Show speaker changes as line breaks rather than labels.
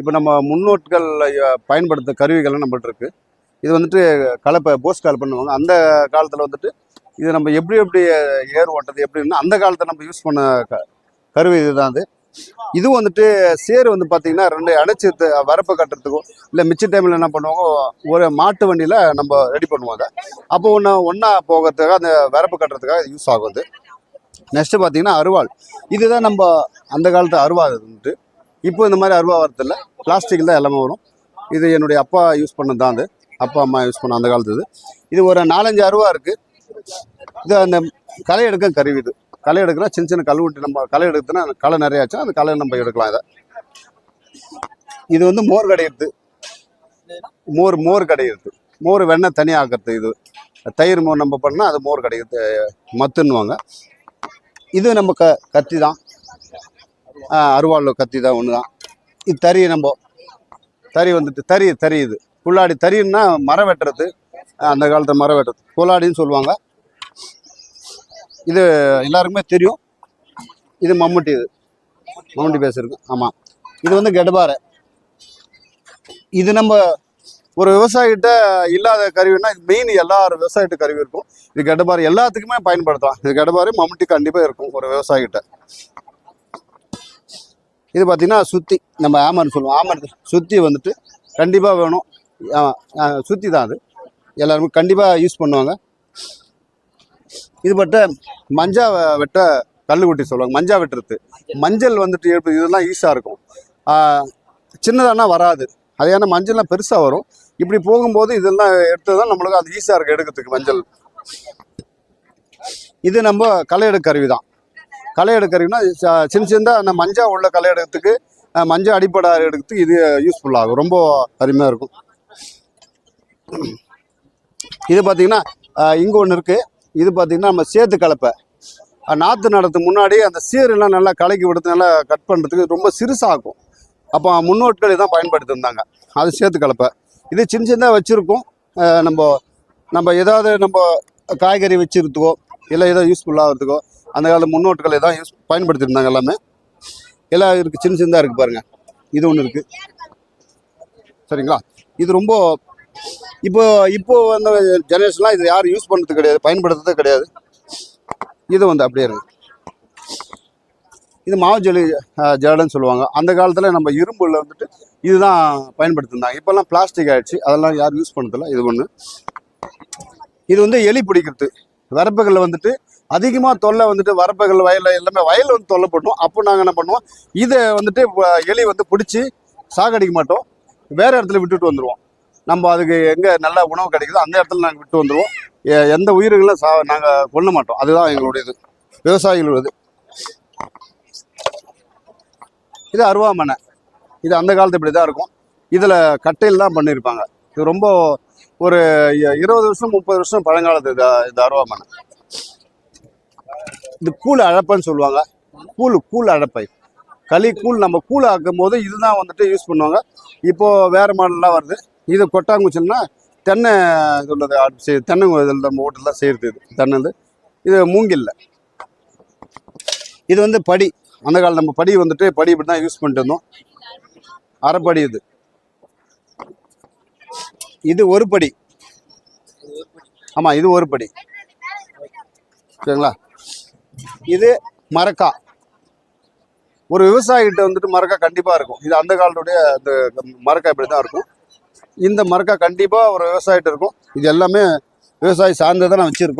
இப்போ நம்ம முன்னோட்கள் பயன்படுத்த கருவிகள்லாம் நம்மள்ட்ட இருக்குது இது வந்துட்டு கலப்பை போஸ் கால் பண்ணுவாங்க. அந்த காலத்தில் வந்துட்டு இது நம்ம எப்படி எப்படி ஏர் ஓட்டுறது எப்படின்னா அந்த காலத்தில் நம்ம யூஸ் பண்ண க கருவி இதுதான் அது. இது வந்துட்டு சேர் வந்து பார்த்தீங்கன்னா ரெண்டு அணைச்சி த- கட்டுறதுக்கும் இல்லை மிச்ச டைமில் என்ன பண்ணுவாங்க ஒரு மாட்டு வண்டியில் நம்ம ரெடி பண்ணுவாங்க. அப்போ ஒன்று ஒன்றா போகிறதுக்காக அந்த வரப்பு கட்டுறதுக்காக யூஸ் ஆகுது நெக்ஸ்ட்டு பார்த்தீங்கன்னா அருவாள். இதுதான் நம்ம அந்த காலத்து அருவாள் வந்துட்டு. இப்போ இந்த மாதிரி அருவா வரதில்ல. பிளாஸ்டிக் தான் எல்லாமே வரும். இது என்னுடைய அப்பா யூஸ் பண்ணது தான் அது. அப்பா அம்மா யூஸ் பண்ண அந்த காலத்து இது. இது ஒரு நாலஞ்சு அருவா இருக்குது இது அந்த களை எடுக்க கருவி இது. களை எடுக்கலாம் சின்ன சின்ன கல் விட்டு நம்ம களை எடுக்குதுன்னா களை நிறையாச்சும் அந்த களை நம்ம எடுக்கலாம் இதை. இது வந்து மோர் கடையிறது மோர் மோர் கடையிறது மோர் வெண்ணெய் தனியாக ஆக்கிறது இது. தயிர் மோர் நம்ம பண்ணால் அது மோர் கடையிறது மத்துன்னுவாங்க. இது நம்ம க கத்தி தான். அருவாளில் கத்தி தான் ஒன்று தான் இது தறி நம்ம தறி வந்துட்டு தறி தறி இது. புல்லாடி தறின்னா மரம் வெட்டுறது. அந்த காலத்தில் மரம் வெட்டுறது. புல்லாடின்னு சொல்லுவாங்க. இது எல்லாருக்குமே தெரியும். இது மம்முட்டி இது. மம்முட்டி பேசுறது. ஆமாம் இது வந்து கெடபாறை. இது நம்ம ஒரு விவசாயிகிட்ட இல்லாத கருவினா மெயின் எல்லா விவசாயிட்ட கருவி இருக்கும். இது கெடபாரை எல்லாத்துக்குமே பயன்படுத்தலாம். இது கெடபாரை மம்முட்டி கண்டிப்பாக இருக்கும் ஒரு விவசாயிகிட்ட. இது பார்த்திங்கன்னா சுத்தி நம்ம ஆமர்னு சொல்லுவோம். ஆமர் சுத்தி வந்துட்டு கண்டிப்பாக வேணும். சுத்தி தான் அது. எல்லாருமே கண்டிப்பாக யூஸ் பண்ணுவாங்க. இது பட்ட மஞ்சா வெட்ட கல்லு குட்டி சொல்லுவாங்க. மஞ்சா வெட்டுறது. மஞ்சள் வந்துட்டு எப்படி இதெல்லாம் ஈஸியாக இருக்கும். சின்னதானா வராது. அது ஏன்னா மஞ்சள்லாம் பெருசாக வரும். இப்படி போகும்போது இதெல்லாம் எடுத்து தான் நம்மளுக்கு அது ஈஸியாக இருக்குது எடுக்கிறதுக்கு மஞ்சள். இது நம்ம களை எடுக்க கருவி தான் களை எடுக்கிறீங்கன்னா சின்ன சின்னதாக அந்த மஞ்சள் உள்ள களை எடுக்கிறதுக்கு மஞ்சள் அடிப்படை எடுக்கிறதுக்கு இது யூஸ்ஃபுல் ஆகும். ரொம்ப அருமையாக இருக்கும். இது பார்த்தீங்கன்னா இங்கே ஒன்று இருக்குது இது பார்த்தீங்கன்னா நம்ம சேத்து கலப்பை. நாற்று நடத்துக்கு முன்னாடி அந்த சீரெல்லாம் நல்லா கலக்கி விடுறது நல்லா கட் பண்ணுறதுக்கு ரொம்ப சிறுசாகும். அப்போ முன்னோட்கள் இதான் பயன்படுத்தியிருந்தாங்க அது சேத்து கலப்பை. இது சின்ன சின்னதாக வச்சுருக்கோம். நம்ம நம்ம ஏதாவது நம்ம காய்கறி வச்சுருக்கோ இல்லை ஏதோ யூஸ்ஃபுல்லாகிறதுக்கோ அந்த காலத்து முன்னோட்டுகளை தான் யூஸ் பயன்படுத்தியிருந்தாங்க எல்லாமே. எல்லாம் இருக்குது சின்ன சின்னதாக இருக்குது பாருங்கள் இது ஒன்று இருக்குது சரிங்களா? இது ரொம்ப இப்போ இப்போ வந்த ஜெனரேஷன்லாம் இது யாரும் யூஸ் பண்ணுறது கிடையாது பயன்படுத்துறது கிடையாது. இது வந்து அப்படியே இருக்கு. இது மாவு ஜல்லி ஜேடன்னு சொல்லுவாங்க. அந்த காலத்தில் நம்ம இரும்புல வந்துட்டு இதுதான் பயன்படுத்திருந்தாங்க இப்போல்லாம் பிளாஸ்டிக் ஆகிடுச்சு அதெல்லாம் யாரும் யூஸ் பண்ணதில்ல. இது ஒன்று இது வந்து எலி பிடிக்கிறது. வரப்புகளில் வந்துட்டு அதிகமாக தொல்லை வந்துட்டு வரப்புகள் வயலில் எல்லாமே வயலில் வந்து தொல்லை போட்டோம். அப்போ நாங்கள் என்ன பண்ணுவோம்? இதை வந்துட்டு எலி வந்து பிடிச்சி சாகடிக்க மாட்டோம். வேறு இடத்துல விட்டுட்டு வந்துடுவோம் நம்ம அதுக்கு எங்கே நல்ல உணவு கிடைக்குதோ அந்த இடத்துல நாங்கள் விட்டு வந்துடுவோம் எந்த உயிர்களும் சா நாங்கள் கொல்ல மாட்டோம். அதுதான் எங்களுடைய இது விவசாயிகளோடது இது அருவாமனை. இது அந்த காலத்து இப்படி தான் இருக்கும். இதில் கட்டையில் தான் பண்ணியிருப்பாங்க. இது ரொம்ப ஒரு இருபது வருஷம் முப்பது வருஷம் பழங்காலத்து இது இந்த அருவாமனை. இது கூழ் அழப்பைன்னு சொல்லுவாங்க. கூழ் கூழ் அழப்பை. களி கூழ் நம்ம கூழ் ஆக்கும் போது இதுதான் வந்துட்டு யூஸ் பண்ணுவாங்க. இப்போ வேற மாடல்லாம் வருது. இது கொட்டாங்குச்சின்னா தென்னை இது உள்ளது அடுப்பு தென்னை இதில் நம்ம ஓட்டெல்லாம் செய்கிறது இது. தென்னை இது. இது மூங்கில்ல. இது வந்து படி. அந்த காலம் நம்ம படி வந்துட்டு படி இப்படி தான் யூஸ் பண்ணிட்டு இருந்தோம். அரைப்படி இது. இது ஒரு படி. ஆமாம் இது ஒரு படி. சரிங்களா? இது மரக்கா. ஒரு விவசாயிகிட்ட வந்துட்டு மரக்கா கண்டிப்பாக இருக்கும். இது அந்த காலத்துடைய அந்த மரக்கா இப்படி தான் இருக்கும். இந்த மரக்கா கண்டிப்பாக ஒரு விவசாயிகிட்ட இருக்கும். இது எல்லாமே விவசாயி சார்ந்ததை நான் வச்சுருக்கோம்.